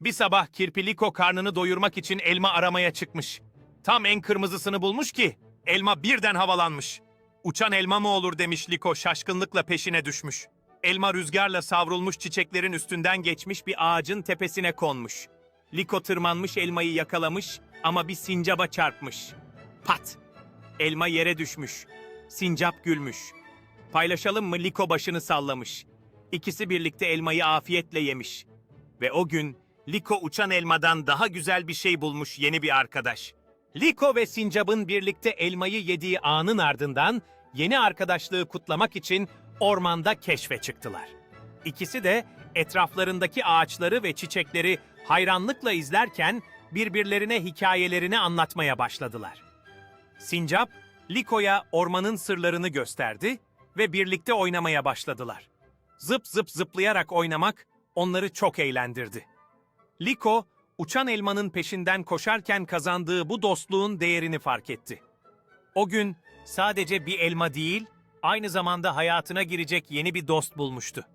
Bir sabah kirpi Liko karnını doyurmak için elma aramaya çıkmış. Tam en kırmızısını bulmuş ki elma birden havalanmış. Uçan elma mı olur demiş Liko şaşkınlıkla peşine düşmüş. Elma rüzgarla savrulmuş çiçeklerin üstünden geçmiş bir ağacın tepesine konmuş. Liko tırmanmış elmayı yakalamış ama bir sincaba çarpmış. Pat! Elma yere düşmüş. Sincap gülmüş. Paylaşalım mı Liko başını sallamış. İkisi birlikte elmayı afiyetle yemiş. Ve o gün Liko uçan elmadan daha güzel bir şey bulmuş yeni bir arkadaş. Liko ve Sincap'ın birlikte elmayı yediği anın ardından yeni arkadaşlığı kutlamak için ormanda keşfe çıktılar. İkisi de etraflarındaki ağaçları ve çiçekleri hayranlıkla izlerken birbirlerine hikayelerini anlatmaya başladılar. Sincap, Liko'ya ormanın sırlarını gösterdi ve birlikte oynamaya başladılar. Zıp zıp zıplayarak oynamak onları çok eğlendirdi. Liko, uçan elmanın peşinden koşarken kazandığı bu dostluğun değerini fark etti. O gün sadece bir elma değil, aynı zamanda hayatına girecek yeni bir dost bulmuştu.